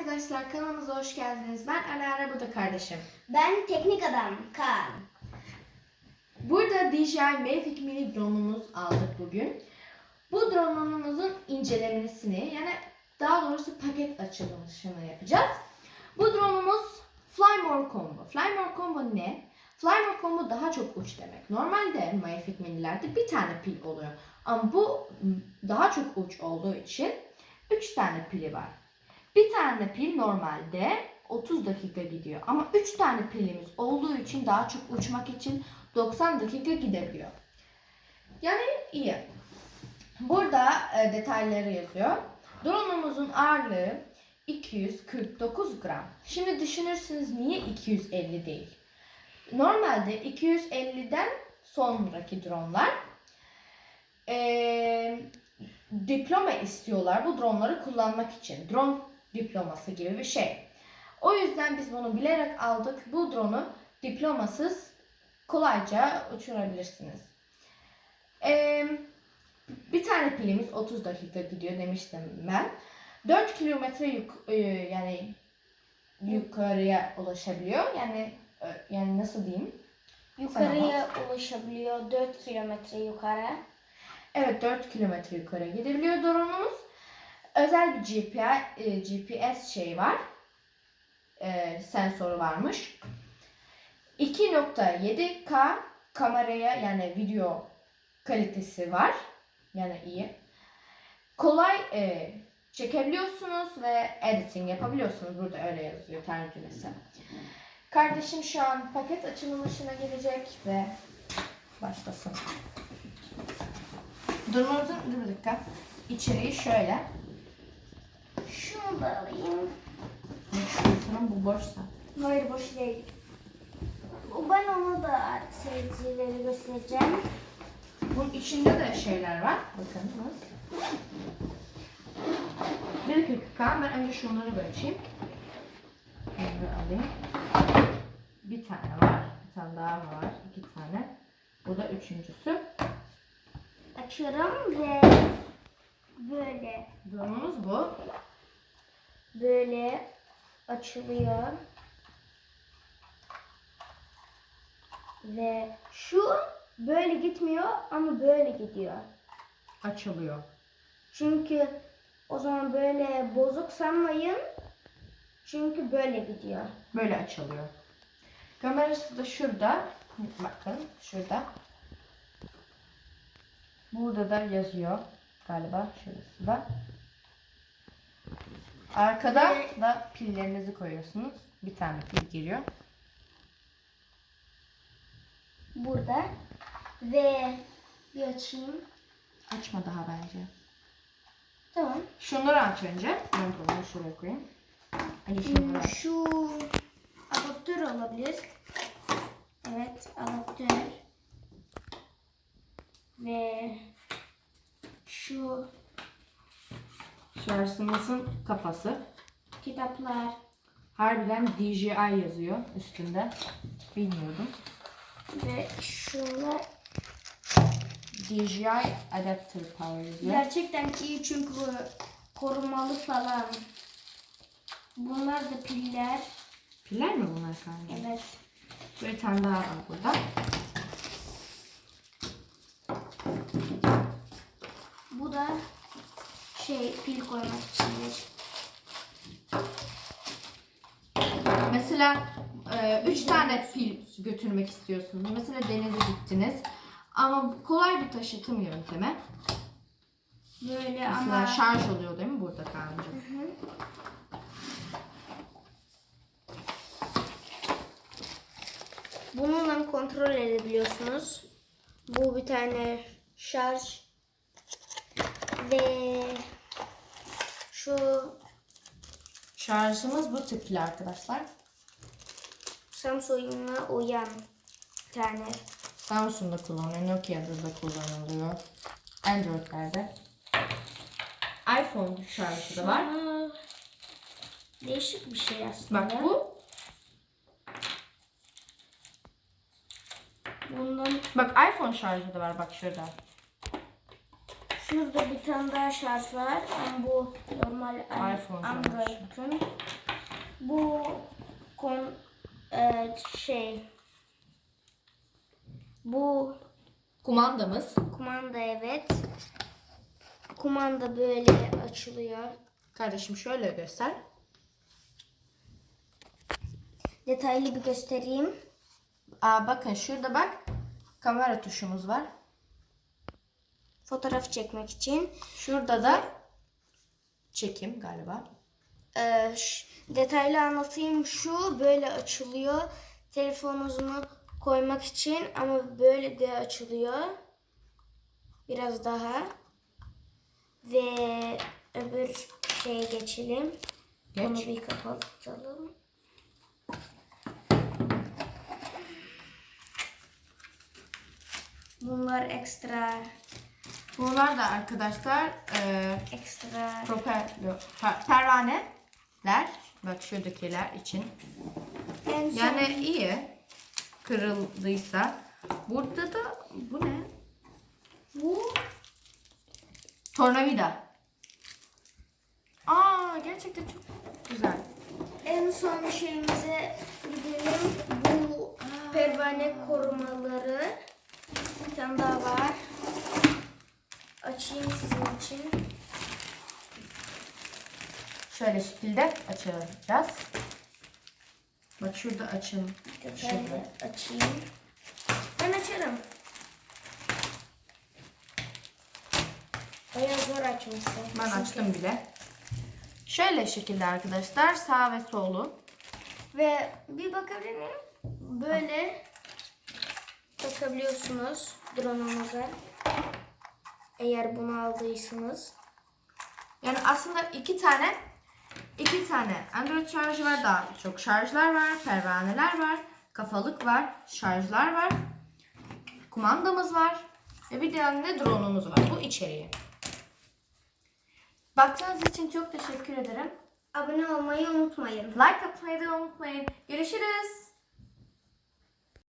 arkadaşlar kanalımıza hoş geldiniz. Ben Alara bu da kardeşim. Ben teknik adam Kaan. Burada DJI Mavic Mini drone'umuz aldık bugün. Bu drone'umuzun incelemesini yani daha doğrusu paket açılışını yapacağız. Bu drone'umuz Flymore Combo. Flymore Combo ne? Flymore Combo daha çok uç demek. Normalde Mavic Mini'lerde bir tane pil oluyor. Ama bu daha çok uç olduğu için 3 tane pili var. Bir tane pil normalde 30 dakika gidiyor. Ama 3 tane pilimiz olduğu için daha çok uçmak için 90 dakika gidebiliyor. Yani iyi. Burada e, detayları yazıyor. Drone'umuzun ağırlığı 249 gram. Şimdi düşünürsünüz niye 250 değil? Normalde 250'den sonraki dronlar e, diploma istiyorlar bu dronları kullanmak için. Drone diploması gibi bir şey. O yüzden biz bunu bilerek aldık. Bu drone'u diplomasız kolayca uçurabilirsiniz. Ee, bir tane pilimiz 30 dakika gidiyor demiştim ben. 4 kilometre yuk e, yani yukarıya ulaşabiliyor. Yani e, yani nasıl diyeyim? Yukarıya ulaşabiliyor 4 kilometre yukarı. Evet 4 kilometre yukarı gidebiliyor drone'umuz. Özel bir GPS, e, şey var. E, sensörü varmış. 2.7K kameraya yani video kalitesi var. Yani iyi. Kolay e, çekebiliyorsunuz ve editing yapabiliyorsunuz. Burada öyle yazıyor tercümesi. Kardeşim şu an paket açılışına gelecek ve başlasın. Durumumuzun dur bir dakika. İçeriği şöyle. Şunu da alayım. Şunun bu boşsa. Hayır boş değil. Ben onu da seyircilere göstereceğim. Bunun içinde de şeyler var. Bakınız. Bir dakika. Ben önce şunları açayım. Bunları alayım. Bir tane var. Bir tane daha var. İki tane. Bu da üçüncüsü. Açıyorum ve böyle Durumumuz bu. Böyle açılıyor. Ve şu böyle gitmiyor ama böyle gidiyor. Açılıyor. Çünkü o zaman böyle bozuk sanmayın. Çünkü böyle gidiyor. Böyle açılıyor. Kamerası da şurada. Bakın şurada. Burada da yazıyor galiba şurası da. Arkada da pillerinizi koyuyorsunuz. Bir tane pil giriyor. Burada. Ve bir açayım. Açma daha bence. Tamam. Şunları aç önce. Ben bunu şuraya koyayım. Önce şunları aç. Şu adaptör olabilir. Evet adaptör. Ve şu Şarjımızın kafası. kitaplar Harbiden DJI yazıyor üstünde. Bilmiyordum. ve şunlar DJI Adapter Power yazıyor. gerçekten iyi çünkü bu korumalı falan. Bunlar da piller. Piller mi bunlar kanka? Evet. Bir tane daha var burada. Bu da şey pil koymak içindir. Mesela 3 tane pil götürmek istiyorsunuz. Mesela denize gittiniz. Ama kolay bir taşıtım yöntemi. Böyle Mesela ama şarj oluyor değil mi burada kancım? Bununla kontrol edebiliyorsunuz. Bu bir tane şarj ve şu Şarjımız bu tip pil arkadaşlar. Samsung'a uyan bir tane. Samsung'da kullanılıyor, Nokia'da da kullanılıyor. Android'lerde. iPhone şarjı da var. Aa, Değişik bir şey aslında. Bak bu. Bundan Bak iPhone şarjı da var bak şurada. Şurada bir tane daha şarj var. Ama bu normal iPhone Android'un. Bu kon, e, şey bu Kumandamız. kumanda evet. Kumanda böyle açılıyor. Kardeşim şöyle göster. Detaylı bir göstereyim. Aa, bakın şurada bak. Kamera tuşumuz var. Fotoğraf çekmek için. Şurada da çekim galiba. Ee, detaylı anlatayım. Şu böyle açılıyor. Telefonunuzu koymak için ama böyle de açılıyor. Biraz daha. Ve öbür şeye geçelim. Onu Geç. bir kapatalım. Bunlar ekstra Bunlar da arkadaşlar e, ekstra propello, per- pervaneler. Bak şuradakiler için. en son Yani iyi. Kırıldıysa. Burada da bu ne? bu Tornavida. Aa gerçekten çok güzel. En son şeyimize gidelim. Bu pervane korumaları. Bir tane daha var. Açayım sizin için. Şöyle şekilde açacağız. Bak şurada açın. Detaylı açayım. Ben açarım. Bayağı zor açması. Ben Çünkü- açtım bile. Şöyle şekilde arkadaşlar sağ ve solu. Ve bir bakabilir miyim? Böyle takabiliyorsunuz drone'unuza. Eğer bunu aldıysanız. Yani aslında iki tane iki tane Android şarjı var daha çok şarjlar var, pervaneler var, kafalık var, şarjlar var, kumandamız var ve bir tane de drone'umuz var. Bu içeriği. Baktığınız için çok teşekkür ederim. Abone olmayı unutmayın. Like atmayı da unutmayın. Görüşürüz.